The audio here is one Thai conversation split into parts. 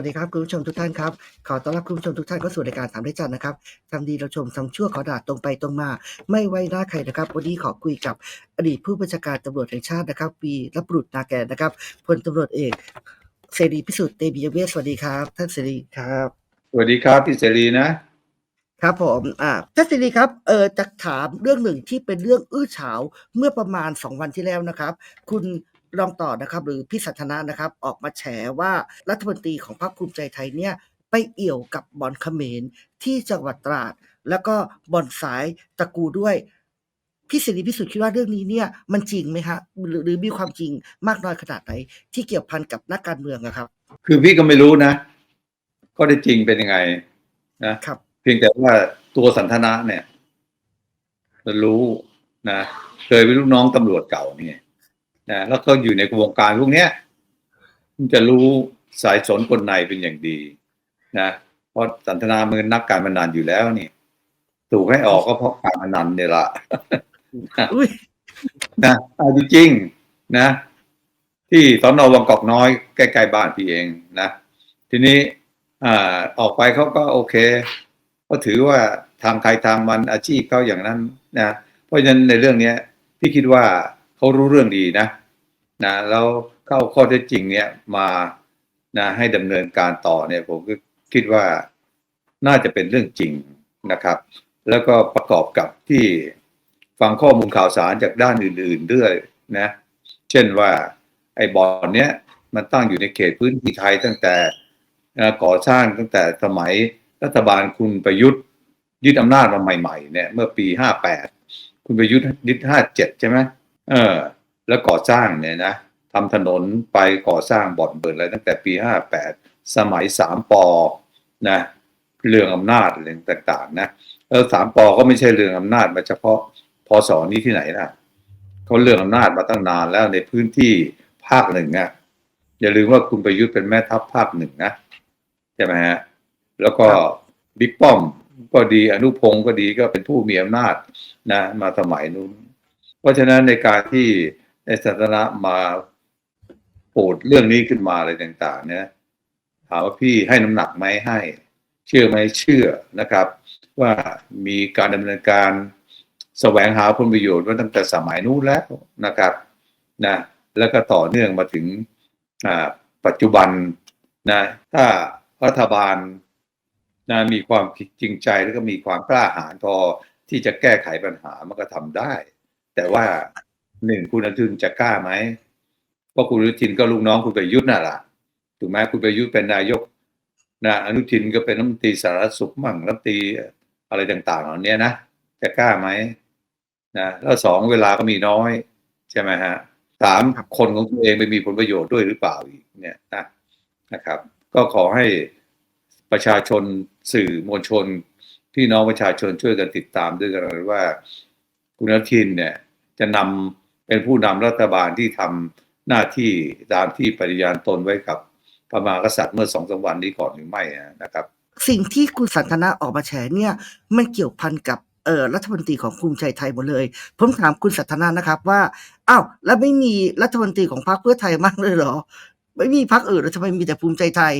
วัสดีครับคุณผู้ชมทุกท่านครับขอต้อนรับคุณผู้ชมทุกท่านเข้าสู่รายการถามได้จันนะครับทำดีเราชมทำชั่วขอด่าตรงไปตรงมา ไม่ไว้หน้าใครนะครับ วันนี้ขอคุยกับอดีตผู้บัญชาการตำรวจแห่งชาตินะครับวีรบุรุษนาแกนนะครับพลตำรวจเอกเสรีพิสุทธิ์เตมียเวสสวัสดีครับ ท่านเสรีครับสวัสดีครับพี่เสรีนะครับผมอ่าท่านเสรีครับเออจะถามเรื่องหนึ่งที่เป็นเรื่องอื้อฉาวเมื่อประมาณสองวันที่แล้วนะครับ คุณ รองต่อนะครับ หรือพี่สันทนานะครับ ออกมาแฉว่ารัฐมนตรีของพรรคภูมิใจไทยเนี่ยไปเอี่ยวกับบอลเขมรที่จังหวัดตราด แล้วก็บอลสายตะกูด้วยพี่เสรีพิสุทธิ์คิดว่าเรื่องนี้เนี่ยมันจริงไหมฮะหรือหรือมีความจริงมากน้อยขนาดไหน ที่เกี่ยวพันกับนักการเมืองอะครับ คือพี่ก็ไม่รู้นะ ก็ได้จริงเป็นยังไงนะครับ เพียงแต่ว่าตัวสันทนะเนี่ยมันรู้นะเคยเป็นลูกน้องตำรวจเก่านี่ นะแล้วก็อยู่ในวงการพวกเนี้ยมันจะรู้สายสนคนในเป็นอย่างดีนะเพราะสันทนามือนักการพนันอยู่แล้วนี่ถูกให้ออกก็เพราะการพนันเนี่ยละอุ้ยนะเอาจริงๆนะ ที่สอนอวังกอกน้อยใกล้ๆบ้านพี่เองนะ ทีนี้อ่าออกไปเขาก็โอเค ก็ถือว่าทางใครทางมันอาชีพเขาอย่างนั้นนะเพราะฉะนั้นในเรื่องเนี้ย พี่คิดว่าเขารู้เรื่องดีนะ นะแล้วเข้าข้อเท็จจริงเนี่ยมานะให้ดำเนินการต่อเนี่ยผมก็คิดว่าน่าจะเป็นเรื่องจริงนะครับ แล้วก็ประกอบกับที่ฟังข้อมูลข่าวสารจากด้านอื่น ๆ ด้วยนะ เช่นว่าไอ้บ่อนเนี้ยมันตั้งอยู่ในเขตพื้นที่ไทยตั้งแต่ก่อสร้างตั้งแต่สมัยรัฐบาลคุณประยุทธ์ยึดอำนาจมาใหม่ ๆ เนี่ย เมื่อปีห้าแปดคุณประยุทธ์ยึดห้าเจ็ดใช่ไหมเออ แล้วก่อสร้างเนี่ยนะทำถนนไปก่อสร้างบ่อนเบิดอะไรตั้งแต่ปีห้าแปดสมัยสามปอนะเรื่องอำนาจอะไรต่างๆนะเออสามปอก็ไม่ใช่เรื่องอำนาจมาเฉพาะพศนี้ที่ไหนนะเขาเรื่องอำนาจมาตั้งนานแล้วในพื้นที่ภาคหนึ่งอะอย่าลืมว่าคุณประยุทธ์เป็นแม่ทัพภาคหนึ่งนะใช่ไหมฮะแล้วก็บิ๊กป้อมก็ดีอนุพงศ์ก็ดีก็เป็นผู้มีอำนาจนะ มาสมัยนู้น เพราะฉะนั้นในการที่ ในสันทนะมาโปรดเรื่องนี้ขึ้นมาอะไรต่าง ๆ เนี่ยถามว่าพี่ให้น้ำหนักไหมให้ เชื่อไหมเชื่อนะครับ ว่ามีการดำเนินการแสวงหาผลประโยชน์มาตั้งแต่สมัยนู้นแล้วนะครับนะแล้วก็ต่อเนื่องมาถึงปัจจุบันนะถ้ารัฐบาลนะมีความจริงใจแล้วก็มีความกล้าหาญพอที่จะแก้ไขปัญหามันก็ทำได้ แต่ว่า หนึ่งคุณอนุทินจะกล้าไหมเพราะคุณอนุทินก็ลูกน้องคุณประยุทธ์น่ะล่ะถูกไหมคุณประยุทธ์เป็นนายกนะอนุทินก็เป็นรัฐมนตรีสาธารณสุขมั่งรัฐมนตรีอะไรต่างๆเหล่านี้นะจะกล้าไหมนะแล้วสองเวลาก็มีน้อย ใช่ไหมฮะสามครับคนของตัวเองไปมีผลประโยชน์ด้วยหรือเปล่าอีกเนี่ยนะนะครับ ก็ขอให้ประชาชนสื่อมวลชนพี่น้องประชาชนช่วยกันติดตามด้วยกันว่า คุณอนุทินเนี่ยจะนำ เป็นผู้นำรัฐบาลที่ทำหน้าที่ตามที่ปฏิญาณตนไว้กับพระมหากษัตริย์เมื่อสองสามวันนี้ก่อนหรือไม่นะครับ สิ่งที่คุณสันทนาออกมาแฉเนี่ยมันเกี่ยวพันกับเออรัฐมนตรีของภูมิใจไทยหมดเลย ผมถามคุณสันทนานะครับว่าอ้าวแล้วไม่มีรัฐมนตรีของพรรคเพื่อไทยมากเลยเหรอ ไม่มีพรรคอื่นแล้วทำไมมีแต่ภูมิใจไทย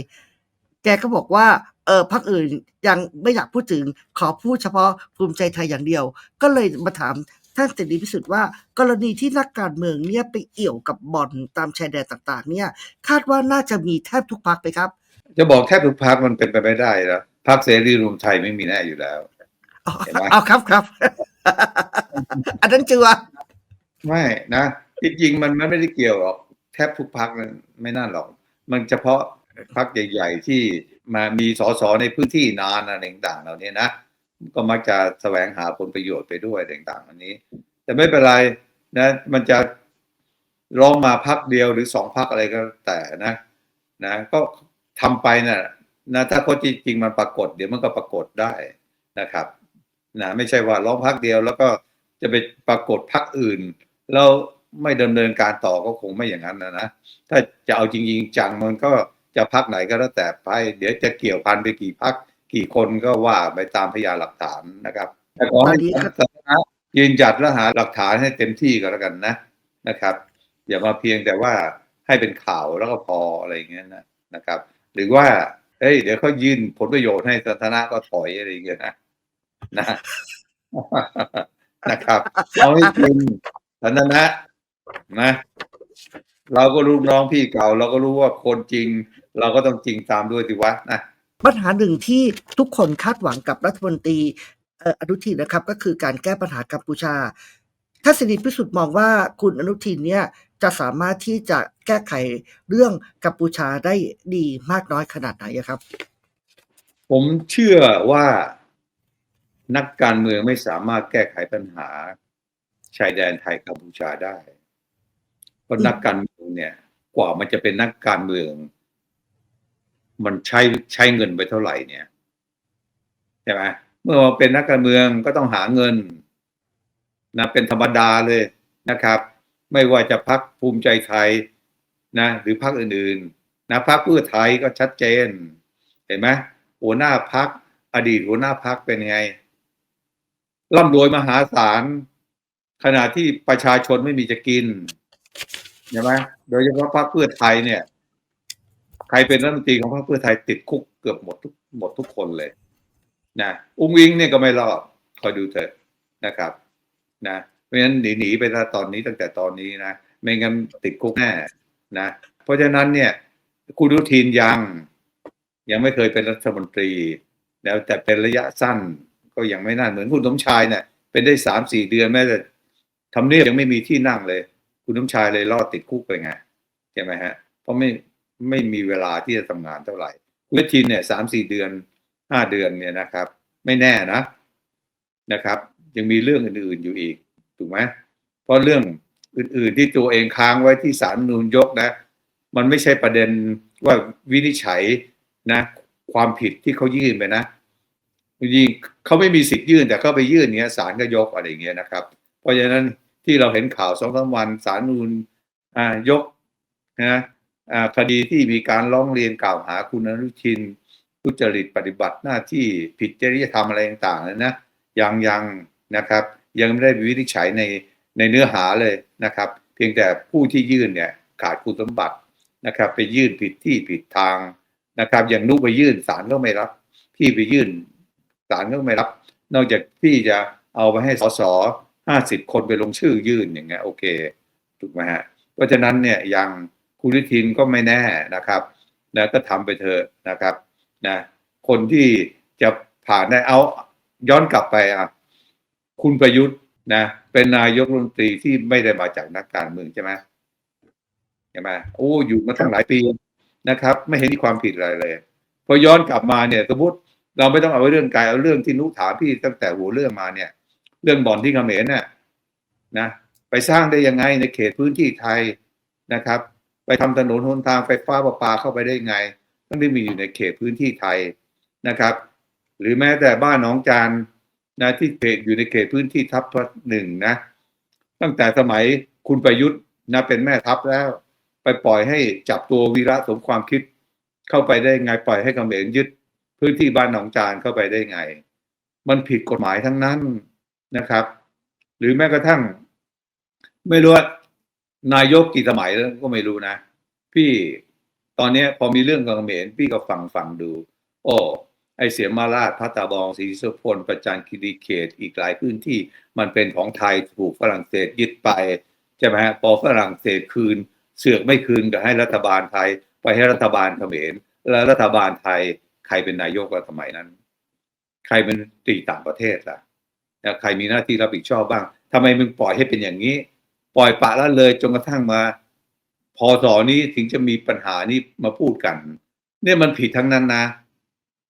แกก็บอกว่าเออพรรคอื่นยังไม่อยากพูดถึงขอพูดเฉพาะภูมิใจไทยอย่างเดียว ก็เลยมาถาม ท่านเสรีพิสุทธิ์ว่า กรณีที่นักการเมืองเนี่ยไปเอี่ยวกับบ่อนตามชายแดนต่างๆ เนี่ย คาดว่าน่าจะมีแทบทุกพรรคไปครับ จะบอกแทบทุกพักมันเป็นไปไม่ได้แล้วพักเสรีรวมไทยไม่มีแน่อยู่แล้วอ๋อเห็นไหมเอาครับครับ อันนั้นเจือไม่นะจริงๆมันมันไม่ได้เกี่ยวหรอกแทบทุกพักนั้นไม่น่าหรอก มันเฉพาะพักใหญ่ ๆ ที่มามีสสในพื้นที่นานอะไรต่างๆเหล่านี้นะ ก็มักจะแสวงหาผลประโยชน์ไปด้วยต่างๆอันนี้ แต่ไม่เป็นไรนะ มันจะร้องมาพักเดียวหรือสองพักอะไรก็แต่นะนะก็ทำไปนะนะถ้าข้อจริงๆมันปรากฏ เดี๋ยวมันก็ปรากฏได้นะครับนะไม่ใช่ว่าร้องพักเดียว แล้วก็จะไปปรากฏพักอื่น แล้วไม่ดำเนินการต่อก็คงไม่อย่างนั้นนะนะถ้าจะเอาจริงๆจังมันก็จะพักไหนก็แล้วแต่ไป เดี๋ยวจะเกี่ยวพันไปกี่พัก กี่คนก็ว่าไปตามพยานหลักฐานนะครับแต่ขอให้ตอนนี้ครับสถานะยืนหยัดและหาหลักฐานให้เต็มที่ก็แล้วกันนะนะครับ อย่ามาเพียงแต่ว่าให้เป็นข่าวแล้วก็พออะไรอย่างเงี้ยนะนะครับ หรือว่าเอ้ยเดี๋ยวเขายื่นผลประโยชน์ให้สันทนาก็ถอยอะไรอย่างเงี้ยนะนะนะครับเอาให้จริงสันทนะนะ เราก็รู้น้องพี่เก่า เราก็รู้ว่าคนจริง เราก็ต้องจริงตามด้วยสิวะนะ ปัญหาหนึ่งที่ทุกคนคาดหวังกับรัฐมนตรีเอ่ออนุทินนะครับ ก็คือการแก้ปัญหากัมพูชาท่านสิริพิสุทธิ์มองว่าคุณอนุทินเนี่ยจะสามารถที่จะแก้ไขเรื่องกัมพูชาได้ดีมากน้อยขนาดไหนอะครับ ผมเชื่อว่านักการเมืองไม่สามารถแก้ไขปัญหาชายแดนไทยกัมพูชาได้ เพราะอืมนักการเมืองเนี่ย กว่ามันจะเป็นนักการเมือง มันใช้ใช้เงินไปเท่าไหร่เนี่ยใช่ไหมเมื่อมาเป็นนักการเมืองก็ต้องหาเงินนะเป็นธรรมดาเลยนะครับ ไม่ว่าจะพักภูมิใจไทยนะ หรือพักอื่นๆนะพักเพื่อไทยก็ชัดเจน เห็นไหมหัวหน้าพักอดีตหัวหน้าพักเป็นไงร่ำรวยมหาศาลขณะที่ประชาชนไม่มีจะกินใช่ไหมโดยเฉพาะพรรคเพื่อไทยเนี่ย ใครเป็นรัฐมนตรีของพรรคเพื่อไทยติดคุกเกือบหมดทุกหมดทุกคนเลยนะอุ้งอิงเนี่ยก็ไม่รอดคอยดูเถอะนะครับนะเพราะฉะนั้นหนีหนีไปถ้าตอนนี้ตั้งแต่ตอนนี้นะไม่งั้นติดคุกแน่นะเพราะฉะนั้นเนี่ยคุณอนุทินยัง ยังไม่เคยเป็นรัฐมนตรี แล้วแต่เป็นระยะสั้นก็ยังไม่น่าเหมือนคุณสมชายเนี่ยเป็นได้สามสี่เดือนแม้แต่ทำเนียบยังไม่มีที่นั่งเลย คุณสมชายเลยรอดติดคุกไปไงใช่ไหมฮะเพราะไม่ ไม่มีเวลาที่จะทำงานเท่าไหร่คุณอนุทินเนี่ยสามสี่เดือนห้าเดือนเนี่ยนะครับ ไม่แน่นะนะครับ ยังมีเรื่องอื่นๆอยู่อีกถูกไหมเพราะเรื่องอื่นๆที่ตัวเองค้างไว้ที่ศาลรนูญยกนะ มันไม่ใช่ประเด็นว่าวินิจฉัยนะ ความผิดที่เขายื่นไปนะจริงเขาไม่มีสิทธิ์ยื่นแต่เขาไปยื่นเนี้ยศาลก็ยกอะไรเงี้ยนะครับ เพราะฉะนั้นที่เราเห็นข่าวสองสามวันศาลนูญอ่ายกนะ คดีที่มีการร้องเรียนกล่าวหาคุณอนุทินทุจริตปฏิบัติหน้าที่ผิดจริยธรรมอะไรต่างๆนะยังยังนะครับ ยังไม่ได้วินิจฉัยในในเนื้อหาเลยนะครับ เพียงแต่ผู้ที่ยื่นเนี่ยขาดคุณสมบัตินะครับ ไปยื่นผิดที่ผิดทางนะครับ อย่างนุไปยื่นศาลก็ไม่รับ พี่ไปยื่นศาลก็ไม่รับ นอกจากพี่จะเอาไปให้สสห้าสิบคนไปลงชื่อยื่นอย่างเงี้ยโอเคถูกไหมฮะเพราะฉะนั้นเนี่ยยัง คุณอนุทินก็ไม่แน่นะครับนะก็ทำไปเถอะนะครับนะคนที่จะผ่านได้เอาย้อนกลับไปอะคุณประยุทธ์นะเป็นนายกรัฐมนตรีที่ไม่ได้มาจากนักการเมืองใช่ไหมใช่ไหมโอ้อยู่มาตั้งหลายปีนะครับ ไม่เห็นมีความผิดอะไรเลย พอย้อนกลับมาเนี่ยสมมติเราไม่ต้องเอาเรื่องกายเอาเรื่องที่นุถามพี่ตั้งแต่หัวเรื่องมาเนี่ย เรื่องบ่อนที่เขมรเนี่ยนะ ไปสร้างได้ยังไงในเขตพื้นที่ไทยนะครับ ไปทำถนนหนทางไฟฟ้าประปาเข้าไปได้ยังไงต้องได้มีอยู่ในเขตพื้นที่ไทยนะครับ หรือแม้แต่บ้านหนองจานนะที่เขตอยู่ในเขตพื้นที่ทัพหนึ่งนะ ตั้งแต่สมัยคุณประยุทธ์นะเป็นแม่ทัพแล้ว ไปปล่อยให้จับตัววีระสมความคิดเข้าไปได้ไงปล่อยให้เขมรยึดพื้นที่บ้านหนองจานเข้าไปได้ไง มันผิดกฎหมายทั้งนั้นนะครับ หรือแม้กระทั่ง ไม่รู้ว่า นายกกี่สมัยแล้วก็ไม่รู้นะ พี่ตอนนี้พอมีเรื่องกับเขมรพี่ก็ฟังฟังดู โอ้ไอเสียมาราชพัตตาบองศรีสุพลประจันคีรีเขตอีกหลายพื้นที่มันเป็นของไทยถูกฝรั่งเศสยึดไปใช่ไหมฮะพอฝรั่งเศสคืน เสือกไม่คืนก็ให้รัฐบาลไทย ไปให้รัฐบาลเขมรแล้วรัฐบาลไทยใครเป็นนายกรัฐสมัยนั้น ใครเป็นตีต่างประเทศล่ะใครมีหน้าที่รับผิดชอบบ้างทำไมมึงปล่อยให้เป็นอย่างนี้ ล่อยปะละเลยจนกระทั่งมาพอสอนี้ถึงจะมีปัญหานี้มาพูดกัน เนี่ยมันผิดทั้งนั้นนะ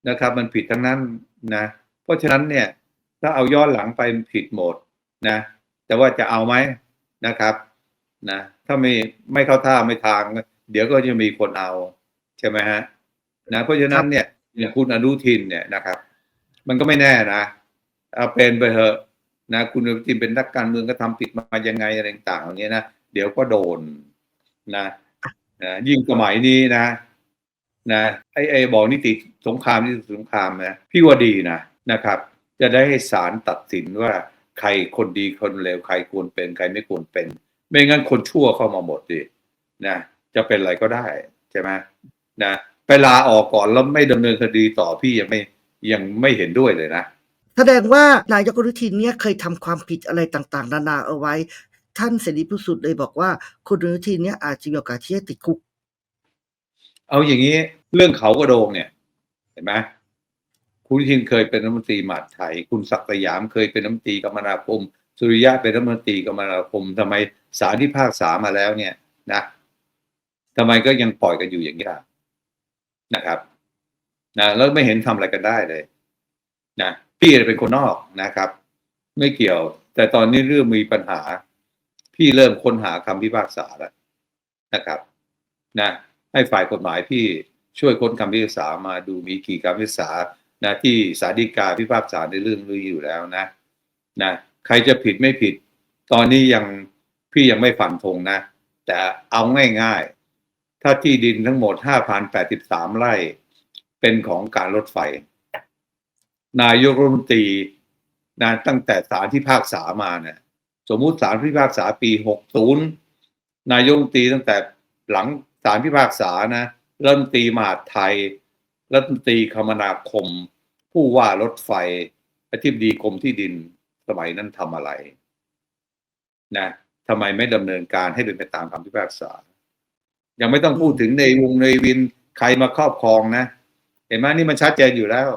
นะครับ มันผิดทั้งนั้นนะ เพราะฉะนั้นเนี่ย ถ้าเอาย้อนหลังไปผิดหมดนะ แต่ว่าจะเอาไหมนะครับนะถ้าไม่ไม่เข้าท่าไม่ทาง เดี๋ยวก็จะมีคนเอา ใช่ไหมฮะนะเพราะฉะนั้นเนี่ยอย่างคุณอนุทินเนี่ยนะครับ มันก็ไม่แน่นะเอาเป็นไปเถอะ นะคุณอนุทินเป็นนักการเมืองก็ทำผิดมายังไงอะไรต่างๆอย่างเงี้ยนะเดี๋ยวก็โดนนะนะยิ่งสมัยนี้นะ นะไอ้ไอ้บอกนิติสงครามนิติสงครามนะพี่ว่าดีนะนะครับ จะได้ให้ศาลตัดสินว่าใครคนดีคนเลวใครควรเป็นใครไม่ควรเป็น ไม่งั้นคนชั่วเข้ามาหมดดินะจะเป็นอะไรก็ได้ใช่ไหมนะไปลาออกก่อนแล้วไม่ดำเนินคดีต่อพี่ยังไม่ยังไม่เห็นด้วยเลยนะ แสดงว่านายกอนุทินเนี่ยเคยทำความผิดอะไรต่างๆ นานาเอาไว้ ท่านเสรีพิสุทธิ์เลยบอกว่าคุณอนุทินเนี่ยอาจจะมีโอกาสที่จะติดคุก เอาอย่างนี้เรื่องเขากระโดงเนี่ย เห็นไหมคุณนุทินเคยเป็นรัฐมนตรีมหาดไทย คุณศักดิ์สยามเคยเป็นรัฐมนตรีคมนาคม สุริยะเป็นรัฐมนตรีคมนาคมทำไมศาลที่ภาคษามาแล้วเนี่ยนะทำไมก็ยังปล่อยกันอยู่อย่างนี้ล่ะนะครับนะแล้วไม่เห็นทำอะไรกันได้เลย นะ พี่เป็นคนนอกนะครับ ไม่เกี่ยว แต่ตอนนี้เรื่องมีปัญหา พี่เริ่มค้นหาคำพิพากษาแล้วนะครับ นะ ให้ฝ่ายกฎหมายพี่ช่วยค้นคำพิพากษามาดูมีกี่คำพิพากษานะที่สาลฎีกาพิพากษาในเรื่องนี้อยู่แล้วนะ นะใครจะผิดไม่ผิด ตอนนี้ยังพี่ยังไม่ฝันธงนะ แต่เอาง่ายๆ ถ้าที่ดินทั้งหมด 5,083 ไร่ เป็นของการรถไฟ นายกรัฐมนตรีนะตั้งแต่ศาลที่ภาคษามาเนี่ยสมมุติศาลพิพากษาปี60นายกรัฐมนตรีตั้งแต่หลังศาลพิพากษานะรัฐมนตรีมหาดไทยรัฐมนตรีคมนาคม ผู้ว่ารถไฟอธิบดีกรมที่ดินสมัยนั้นทำอะไรนะทำไมไม่ดำเนินการให้เป็นไปตามคำพิพากษา ยังไม่ต้องพูดถึงในวงในวินใครมาครอบครองนะ เห็นไหมนี่มันชัดเจนอยู่แล้ว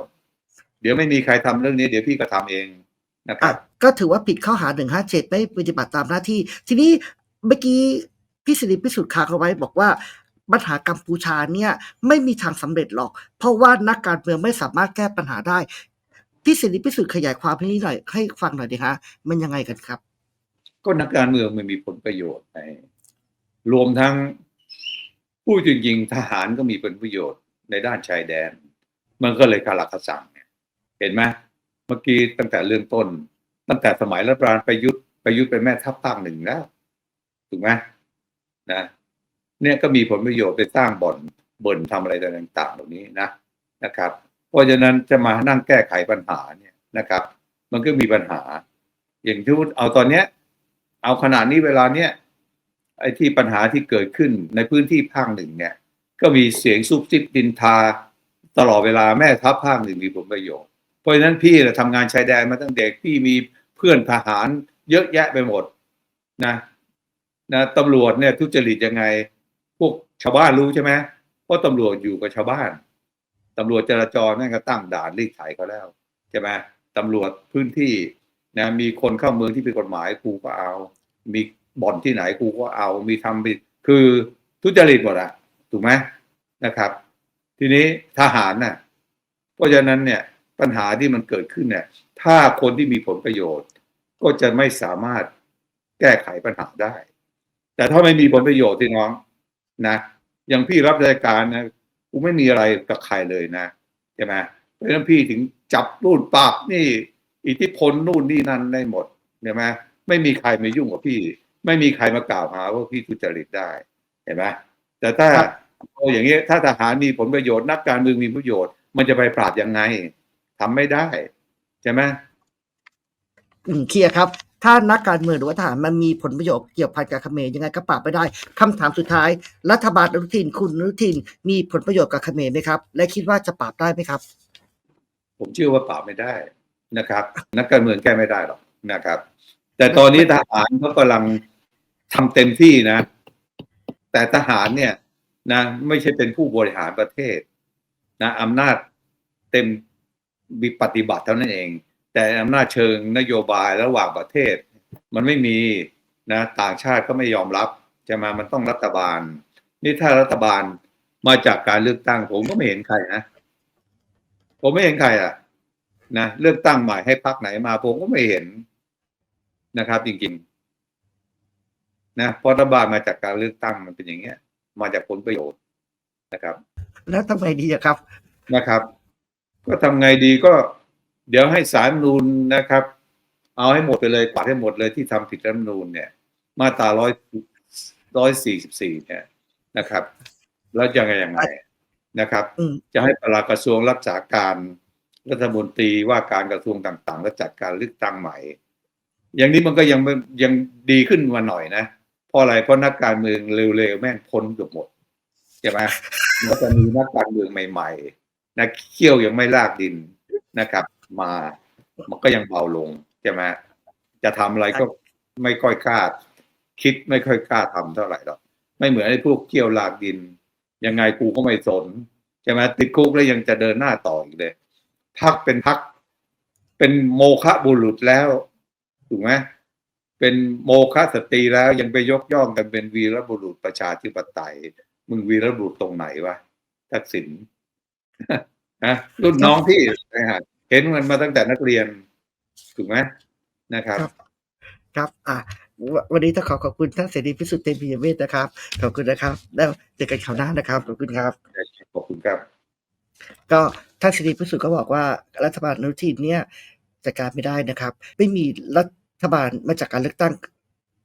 เดี๋ยวไม่มีใครทำเรื่องนี้เดี๋ยวพี่ก็ทำเองนะคอะรับก็ถือว่าผิดข้อหา157ไม่ปฏิบัติตามหน้าที่ ทีนี้เมื่อกี้พี่สิริพิสุทธิ์ค้างเอาไว้บอกว่าปัญหากัมพูชาเนี่ยไม่มีทางสำเร็จหรอก เพราะว่านักการเมืองไม่สามารถแก้ปัญหาได้ พี่สิริพิสุทธิ์ขยายความให้นิดหน่อยให้ฟังหน่อยดีฮะมันยังไงกันครับ ก็นักการเมืองมันมีผลประโยชน์ในรวมทั้งผู้จริงๆทหารก็มีผลประโยชน์ในด้านชายแดน มันก็เลยคาราคาสั่ง เห็นไหมเมื่อกี้ตั้งแต่เรื่องต้น ตั้งแต่สมัยรัฐบาลประยุทธ์ประยุทธ์เป็นแม่ทัพภาคหนึ่งแล้วถูกไหมนะ เนี่ยก็มีผลประโยชน์ไปสร้างบ่อนเบิ่นทำอะไรต่างๆเหล่านี้นะนะครับ เพราะฉะนั้นจะมานั่งแก้ไขปัญหาเนี่ยนะครับ มันก็มีปัญหา อย่างที่เอาตอนเนี้ย เอาขนาดนี้เวลาเนี้ยไอ้ที่ปัญหาที่เกิดขึ้นในพื้นที่ภาคหนึ่งเนี่ย ก็มีเสียงซุบซิบดินทา ตลอดเวลาแม่ทัพภาคหนึ่งมีผลประโยชน์ เพราะฉะนั้นพี่น่ะทำงานชายแดนมาตั้งเด็กพี่มีเพื่อนทหารเยอะแยะไปหมดนะนะตำรวจเนี่ยทุจริตยังไง พวกชาวบ้านรู้ใช่ไหมเพราะตำรวจอยู่กับชาวบ้านตำรวจจราจรนั่นก็ตั้งด่านรีดไถเขาแล้วใช่ไหมตำรวจพื้นที่นะมีคนเข้าเมืองที่ผิดกฎหมายครูก็เอา มีบ่อนที่ไหนครูก็เอา มีทำผิดคือทุจริตหมดอะถูกไหมนะครับ ทีนี้ทหารน่ะเพราะฉะนั้นเนี่ย ปัญหาที่มันเกิดขึ้นเนี่ย ถ้าคนที่มีผลประโยชน์ ก็จะไม่สามารถแก้ไขปัญหาได้ แต่ถ้าไม่มีผลประโยชน์ที่น้องนะอย่างพี่รับราชการนะกูไม่มีอะไรกับใครเลยนะใช่ไหมเพราะฉะนั้นพี่ถึงจับนู่นปราบนี่ อิทธิพลนู่นนี่นั่นได้หมดใช่ไหมไม่มีใครมายุ่งกับพี่ ไม่มีใครมากล่าวหาว่าพี่ทุจริตได้เห็นไหมแต่ถ้าครับเอาอย่างนี้ถ้าทหารมีผลประโยชน์นักการเมืองมีประโยชน์ มันจะไปปราบยังไง ทำไม่ได้ใช่ไหมอืมเคลียร์ครับ ถ้านักการเมืองหรือว่าทหารมันมีผลประโยชน์เกี่ยวพันกับเขมรยังไงก็ปราบไม่ได้คำถามสุดท้าย รัฐบาลอนุทินคุณอนุทินมีผลประโยชน์กับเขมรไหมครับ และคิดว่าจะปราบได้ไหมครับ ผมเชื่อว่าปราบไม่ได้นะครับ นักการเมืองแก้ไม่ได้หรอกนะครับ แต่ตอนนี้ทหารเขากำลังทำเต็มที่นะ แต่ทหารเนี่ยนะ ไม่ใช่เป็นผู้บริหารประเทศนะอำนาจเต็ม มีปฏิบัติเท่านั้นเอง แต่อำนาจเชิงนโยบายระหว่างประเทศ มันไม่มีนะต่างชาติก็ไม่ยอมรับจะมามันต้องรัฐบาล นี่ถ้ารัฐบาลมาจากการเลือกตั้ง ผมก็ไม่เห็นใครนะผมไม่เห็นใครอะนะเลือกตั้งใหม่ให้พักไหนมา ผมก็ไม่เห็นนะครับ จริงๆนะเพราะรัฐบาลมาจากการเลือกตั้งมันเป็นอย่างเงี้ย มาจากผลประโยชน์นะครับ แล้วทำไงดีอะครับนะครับ ก็ทำไงดีก็เดี๋ยวให้สารรัฐธรรมนูนนะครับ เอาให้หมดไปเลยปัดให้หมดเลยที่ทำผิดรัฐธรรมนูนเนี่ย มาตราร้อยร้อยสี่สิบสี่เนี่ยนะครับ แล้วยังไงยังไงนะครับอืมจะให้ปลัดกระทรวงรักษาการรัฐมนตรีว่าการกระทรวงต่างๆ และจัดการเลือกตั้งใหม่ อย่างนี้มันก็ยังยังดีขึ้นมาหน่อยนะเพราะอะไรเพราะนักการเมืองเร็วๆแม่งพ้นเกือบหมดใช่ไหมมันจะมีนักการเมืองใหม่ ๆ นะเขี้ยวยังไม่ลากดินนะครับ มามันก็ยังเบาลงใช่ไหมจะทำอะไรก็ไม่ค่อยกล้าคิดไม่ค่อยกล้าทำเท่าไหร่หรอกไม่เหมือนไอ้พวกเขี้ยวลากดิน ยังไงกูก็ไม่สนใช่ไหมติดคุกแล้วยังจะเดินหน้าต่ออีกเลย พักเป็นพัก เป็นโมฆะบุรุษแล้วถูกไหมเป็นโมฆะสตรีแล้วยังไปยกย่องกันเป็นวีรบุรุษประชาธิปไตย มึงวีรบุรุษตรงไหนวะทักษิณ นะรุ่นน้องพี่นะฮะเห็นมันมาตั้งแต่นักเรียน ถูกไหมนะครับ ครับครับอะววันนี้ต้องขอขอบคุณท่านเสรีพิสุทธิ์เตมียเวทนะครับ ขอบคุณนะครับ แล้วเจอกันคราวหน้านะครับ ขอบคุณครับ ขอบคุณครับ ก็ท่านเสรีพิสุทธิ์ก็บอกว่ารัฐบาลอนุทินเนี่ยจัดการไม่ได้นะครับ ไม่มีรัฐบาลมาจากการเลือกตั้ง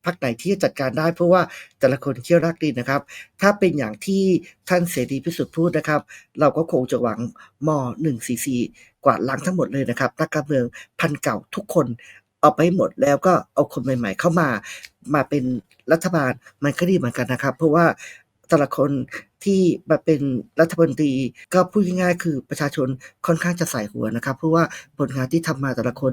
พักไหนที่จะจัดการได้ เพราะว่าแต่ละคนเชี่ยวรักดีนะครับ ถ้าเป็นอย่างที่ท่านเสรีพิสุทธิ์พูดนะครับ เราก็คงจะหวังมอ144 กวาดล้างทั้งหมดเลยนะครับนักการเมืองพันเก่าทุกคนเอาไปหมดแล้วก็เอาคนใหม่ ๆ เข้ามา มาเป็นรัฐบาลมันก็ดีเหมือนกันนะครับ เพราะว่า แต่ละคนที่มาเป็นรัฐมนตรีก็พูดง่ายๆคือประชาชนค่อนข้างจะใส่หัวนะครับ เพราะว่าผลงานที่ทำมาแต่ละคน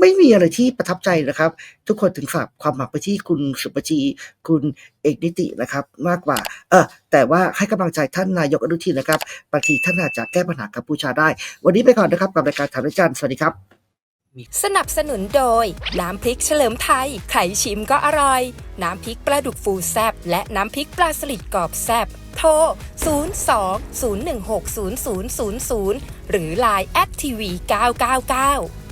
ไม่มีอะไรที่ประทับใจนะครับ ทุกคนถึงฝากความหวังไปที่คุณสุปชีคุณเอกนิตินะครับ มากกว่า เออแต่ว่าให้กำลังใจท่านนายกอนุทินนะครับบางทีท่านอาจจะแก้ปัญหากัมพูชาได้ วันนี้ไปก่อนนะครับกับรายการถามอาจารย์สวัสดีครับ สนับสนุนโดย น้ำพริกเฉลิมไทยใครชิมก็อร่อย น้ำพริกปลาดุกฟูแซบและน้ำพริกปลาสลิดกรอบแซบโทร 02 016 0000 หรือ Line แอดทีวี999